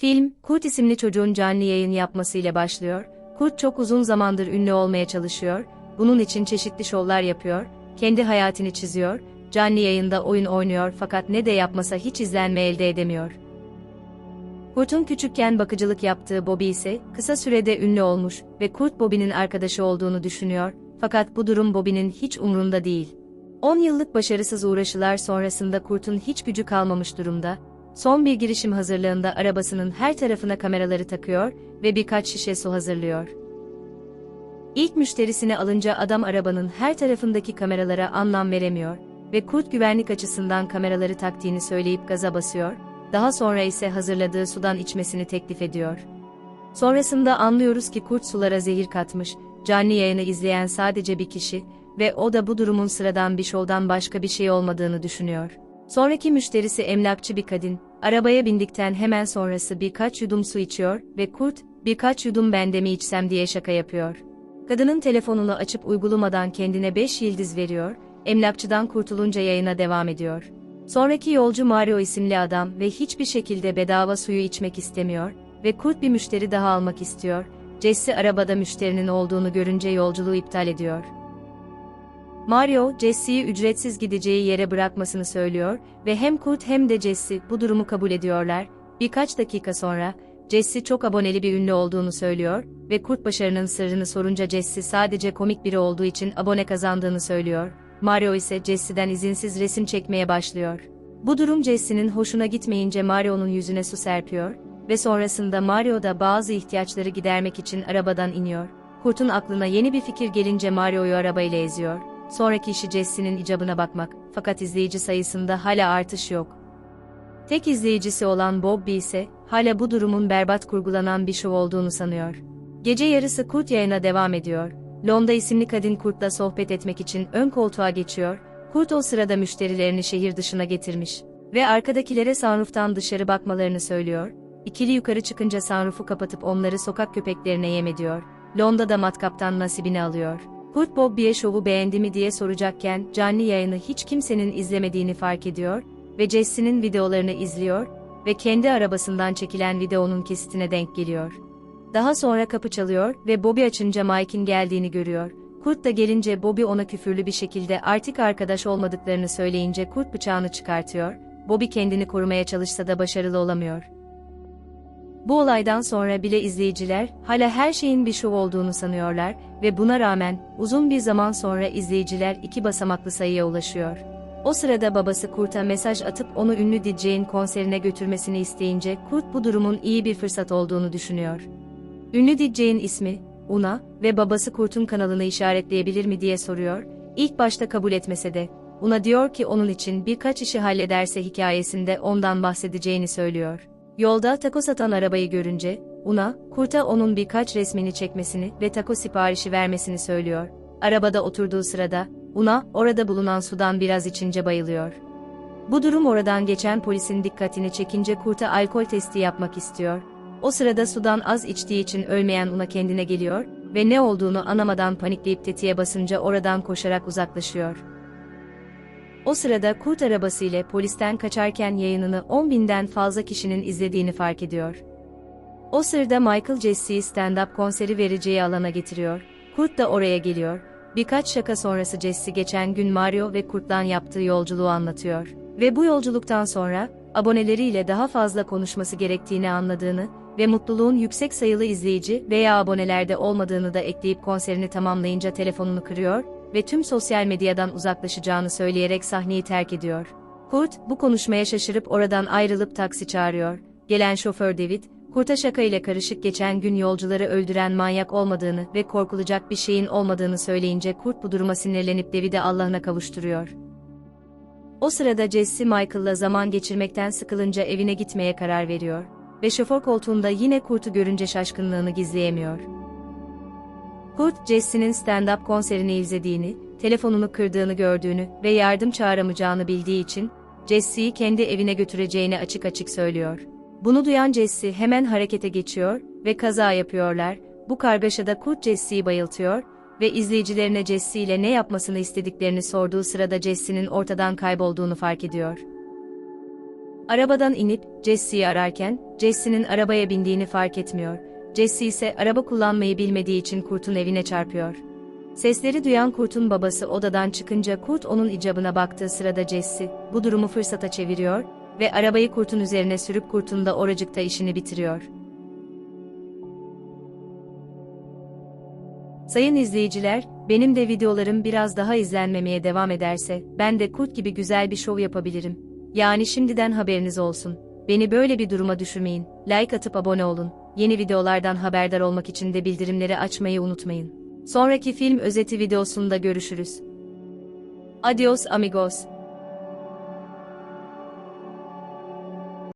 Film, Kurt isimli çocuğun canlı yayın yapmasıyla başlıyor. Kurt çok uzun zamandır ünlü olmaya çalışıyor, bunun için çeşitli şovlar yapıyor, kendi hayatını çiziyor, canlı yayında oyun oynuyor fakat ne de yapmasa hiç izlenme elde edemiyor. Kurt'un küçükken bakıcılık yaptığı Bobby ise kısa sürede ünlü olmuş ve Kurt Bobby'nin arkadaşı olduğunu düşünüyor, fakat bu durum Bobby'nin hiç umrunda değil. 10 yıllık başarısız uğraşılar sonrasında Kurt'un hiç gücü kalmamış durumda, son bir girişim hazırlığında arabasının her tarafına kameraları takıyor ve birkaç şişe su hazırlıyor. İlk müşterisini alınca adam arabanın her tarafındaki kameralara anlam veremiyor ve Kurt güvenlik açısından kameraları taktiğini söyleyip gaza basıyor, daha sonra ise hazırladığı sudan içmesini teklif ediyor. Sonrasında anlıyoruz ki Kurt sulara zehir katmış, canlı yayını izleyen sadece bir kişi ve o da bu durumun sıradan bir şovdan başka bir şey olmadığını düşünüyor. Sonraki müşterisi emlakçı bir kadın, arabaya bindikten hemen sonrası birkaç yudum su içiyor ve Kurt, birkaç yudum ben de mi içsem diye şaka yapıyor. Kadının telefonunu açıp uygulamadan kendine 5 yıldız veriyor, emlakçıdan kurtulunca yayına devam ediyor. Sonraki yolcu Mario isimli adam ve hiçbir şekilde bedava suyu içmek istemiyor ve Kurt bir müşteri daha almak istiyor. Jesse arabada müşterinin olduğunu görünce yolculuğu iptal ediyor. Mario, Jesse'yi ücretsiz gideceği yere bırakmasını söylüyor ve hem Kurt hem de Jesse bu durumu kabul ediyorlar. Birkaç dakika sonra, Jesse çok aboneli bir ünlü olduğunu söylüyor ve Kurt başarının sırrını sorunca Jesse sadece komik biri olduğu için abone kazandığını söylüyor. Mario ise Jesse'den izinsiz resim çekmeye başlıyor. Bu durum Jesse'nin hoşuna gitmeyince Mario'nun yüzüne su serpiyor ve sonrasında Mario da bazı ihtiyaçları gidermek için arabadan iniyor. Kurt'un aklına yeni bir fikir gelince Mario'yu arabayla eziyor. Sonraki işi Jesse'nin icabına bakmak, fakat izleyici sayısında hala artış yok. Tek izleyicisi olan Bobby ise, hala bu durumun berbat kurgulanan bir şov olduğunu sanıyor. Gece yarısı Kurt yayına devam ediyor. Londa isimli kadın Kurt'la sohbet etmek için ön koltuğa geçiyor, Kurt o sırada müşterilerini şehir dışına getirmiş ve arkadakilere sunroof'tan dışarı bakmalarını söylüyor. İkili yukarı çıkınca sunroof'u kapatıp onları sokak köpeklerine yem ediyor. Londa da matkaptan nasibini alıyor. Kurt Bobby'ye şovu beğendi mi diye soracakken canlı yayını hiç kimsenin izlemediğini fark ediyor ve Jesse'nin videolarını izliyor ve kendi arabasından çekilen videonun kesitine denk geliyor. Daha sonra kapı çalıyor ve Bobby açınca Mike'in geldiğini görüyor. Kurt da gelince Bobby ona küfürlü bir şekilde artık arkadaş olmadıklarını söyleyince Kurt bıçağını çıkartıyor. Bobby kendini korumaya çalışsa da başarılı olamıyor. Bu olaydan sonra bile izleyiciler hala her şeyin bir şov olduğunu sanıyorlar ve buna rağmen uzun bir zaman sonra izleyiciler iki basamaklı sayıya ulaşıyor. O sırada babası Kurt'a mesaj atıp onu ünlü DJ'in konserine götürmesini isteyince Kurt bu durumun iyi bir fırsat olduğunu düşünüyor. Ünlü DJ'in ismi, Una ve babası Kurt'un kanalını işaretleyebilir mi diye soruyor. İlk başta kabul etmese de, Una diyor ki onun için birkaç işi hallederse hikayesinde ondan bahsedeceğini söylüyor. Yolda taco satan arabayı görünce, Una, Kurt'a onun birkaç resmini çekmesini ve taco siparişi vermesini söylüyor. Arabada oturduğu sırada, Una, orada bulunan sudan biraz içince bayılıyor. Bu durum oradan geçen polisin dikkatini çekince Kurt'a alkol testi yapmak istiyor. O sırada sudan az içtiği için ölmeyen Una kendine geliyor ve ne olduğunu anlamadan panikleyip tetiğe basınca oradan koşarak uzaklaşıyor. O sırada kurt arabası ile polisten kaçarken yayınını 10 binden fazla kişinin izlediğini fark ediyor. O sırada Michael Jesse'yi stand-up konseri vereceği alana getiriyor. Kurt da oraya geliyor. Birkaç şaka sonrası Jesse geçen gün Mario ve Kurt'tan yaptığı yolculuğu anlatıyor. Ve bu yolculuktan sonra, aboneleriyle daha fazla konuşması gerektiğini anladığını ve mutluluğun yüksek sayılı izleyici veya abonelerde olmadığını da ekleyip konserini tamamlayınca telefonunu kırıyor ve tüm sosyal medyadan uzaklaşacağını söyleyerek sahneyi terk ediyor. Kurt, bu konuşmaya şaşırıp oradan ayrılıp taksi çağırıyor. Gelen şoför David, Kurt'a şaka ile karışık geçen gün yolcuları öldüren manyak olmadığını ve korkulacak bir şeyin olmadığını söyleyince Kurt bu duruma sinirlenip David'i Allah'ına kavuşturuyor. O sırada Jesse Michael'la zaman geçirmekten sıkılınca evine gitmeye karar veriyor ve şoför koltuğunda yine Kurt'u görünce şaşkınlığını gizleyemiyor. Kurt, Jesse'nin stand-up konserini izlediğini, telefonunu kırdığını gördüğünü ve yardım çağıramayacağını bildiği için, Jesse'yi kendi evine götüreceğini açık açık söylüyor. Bunu duyan Jesse hemen harekete geçiyor ve kaza yapıyorlar. Bu kargaşada Kurt Jesse'yi bayıltıyor ve izleyicilerine Jesse ile ne yapmasını istediklerini sorduğu sırada Jesse'nin ortadan kaybolduğunu fark ediyor. Arabadan inip Jesse'yi ararken Jesse'nin arabaya bindiğini fark etmiyor. Jesse ise araba kullanmayı bilmediği için Kurt'un evine çarpıyor. Sesleri duyan Kurt'un babası odadan çıkınca Kurt onun icabına baktığı sırada Jesse bu durumu fırsata çeviriyor ve arabayı Kurt'un üzerine sürüp Kurt'un da oracıkta işini bitiriyor. Sayın izleyiciler, benim de videolarım biraz daha izlenmemeye devam ederse, ben de Kurt gibi güzel bir şov yapabilirim. Yani şimdiden haberiniz olsun. Beni böyle bir duruma düşürmeyin. Like atıp abone olun. Yeni videolardan haberdar olmak için de bildirimleri açmayı unutmayın. Sonraki film özeti videosunda görüşürüz. Adios amigos.